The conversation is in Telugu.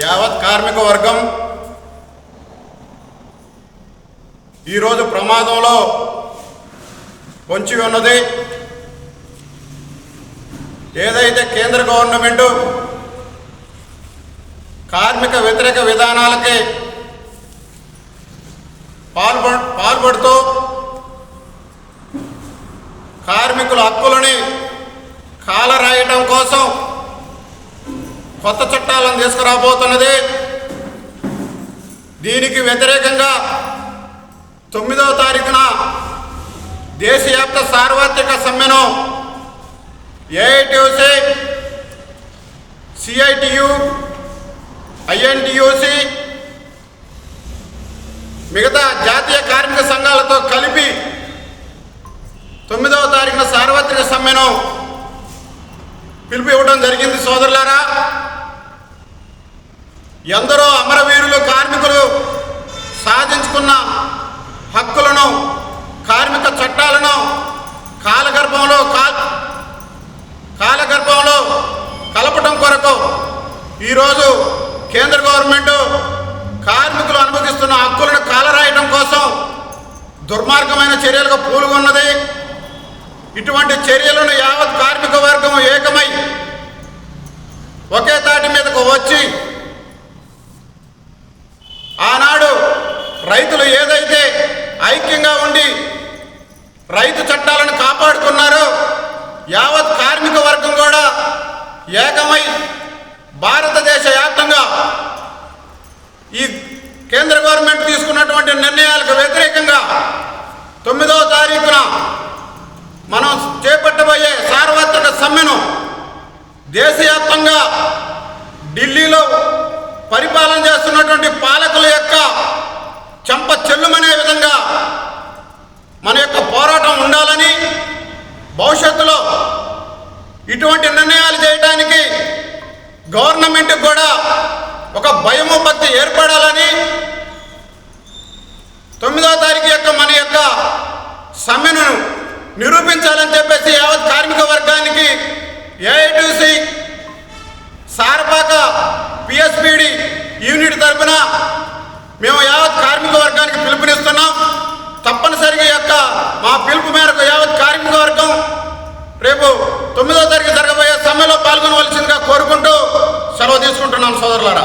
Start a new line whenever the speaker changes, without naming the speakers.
యావత్ కార్మిక వర్గం ఈరోజు ప్రమాదంలో పొంచి ఉన్నది. ఏదైతే కేంద్ర గవర్నమెంటు కార్మిక వ్యతిరేక విధానాలకి పాల్పడు పాల్పడుతూ కార్మికుల హక్కులను కాలరాయటం కోసం కొత్త చట్టాలను తీసుకురాబోతున్నది. దీనికి వ్యతిరేకంగా తొమ్మిదవ తారీఖున దేశవ్యాప్త సార్వత్రిక సమ్మెను ఏఐటియూసి సిఐటియు ఐఎన్టీయూసి మిగతా జాతీయ కార్మిక సంఘాలతో కలిపి తొమ్మిదవ తారీఖున సార్వత్రిక సమ్మెను పిలుపు ఇవ్వడం జరిగింది సోదరులారా. ఎందరో అమరవీరులు కార్మికులు సాధించుకున్న హక్కులను కార్మిక చట్టాలను కాలగర్భంలో కాల్ కాలగర్భంలో కలపటం కొరకు ఈరోజు కేంద్ర గవర్నమెంట్ కార్మికులు అనుభవిస్తున్న హక్కులను కాలరాయటం కోసం దుర్మార్గమైన చర్యలకు పూలుగొన్నది ఇటువంటి చర్యలను యావత్ కార్మిక వర్గం ఏకమై ఒకే తాటి మీదకు వచ్చి రైతులు ఏదైతే ఐక్యంగా ఉండి రైతు చట్టాలను కాపాడుకున్నారో యావత్ కార్మిక వర్గం కూడా ఏకమై భారతదేశ వ్యాప్తంగా ఈ కేంద్ర గవర్నమెంట్ తీసుకున్నటువంటి నిర్ణయాలకు వ్యతిరేకంగా తొమ్మిదవ తారీఖున మనం చేపట్టబోయే సార్వత్రిక సమ్మెను దేశవ్యాప్తంగా ఢిల్లీలో పరిపాలన చేస్తున్నటువంటి పాలకుల యొక్క ఇటువంటి నిర్ణయాలు చేయడానికి గవర్నమెంట్ కూడా ఒక భయము భక్తి ఏర్పడాలని తొమ్మిదో తారీఖు యొక్క మన యొక్క సమ్మెను నిరూపించాలని చెప్పేసి యావత్ కార్మిక వర్గానికి ఏఐటీసీ సారపాక పిఎస్పిడి యూనిట్ తరఫున మేము యావత్ కార్మిక వర్గానికి పిలుపునిస్తున్నాం. తప్పనిసరిగా యొక్క మా పిలుపు మేరకు యావత్ కార్మిక వర్గం రేపు తొమ్మిదో తారీఖు జరగబోయే సమ్మెలో పాల్గొనవలసిందిగా కోరుకుంటూ సెలవు తీసుకుంటున్నాం సోదరులారా.